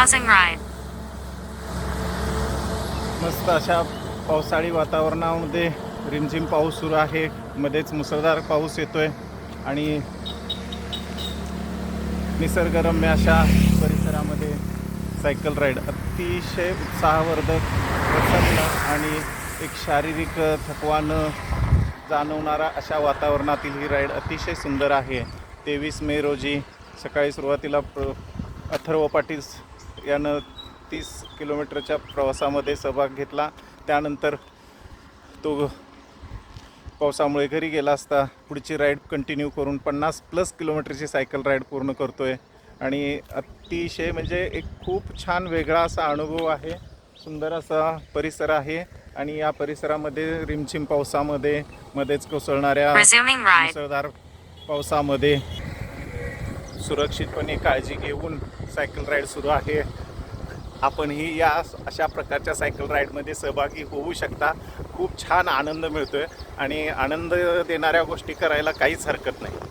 Pausing ride. मस्त अशा पावसाळी वातावरणामध्ये रिमझिम पाऊस सुरू आहे. मध्येच मुसळधार पाऊस येतोय आणि निसर्गरम्य अशा परिसरामध्ये सायकल राईड अतिशय उत्साहवर्धक प्रसन्न आणि एक शारीरिक थकवा न जाणवणारा अशा वातावरणातील ही राईड अतिशय सुंदर आहे. तेवीस मे रोजी सकाळी सुरुवातीला प्र अथर्व पाटील यानं तीस किलोमीटरच्या प्रवासामध्ये सहभाग घेतला. त्यानंतर तो पावसामुळे घरी गेला असता पुढची राईड कंटिन्यू करून पन्नास प्लस किलोमीटरची सायकल राईड पूर्ण करतो आहे आणि अतिशय म्हणजे एक खूप छान वेगळा असा अनुभव आहे. सुंदर असा परिसर आहे. आणि या परिसरामध्ये रिमझिम पावसामध्ये मध्येच कोसळणाऱ्या. मुसळधार पावसामध्ये सुरक्षितपणे काळजी घेऊन सायकल राईड सुरू आहे. आपणही या अशा प्रकारच्या सायकल राईडमध्ये सहभागी होऊ शकता. खूप छान आनंद मिळतोय आणि आनंद देणाऱ्या गोष्टी करायला काहीच हरकत नाही.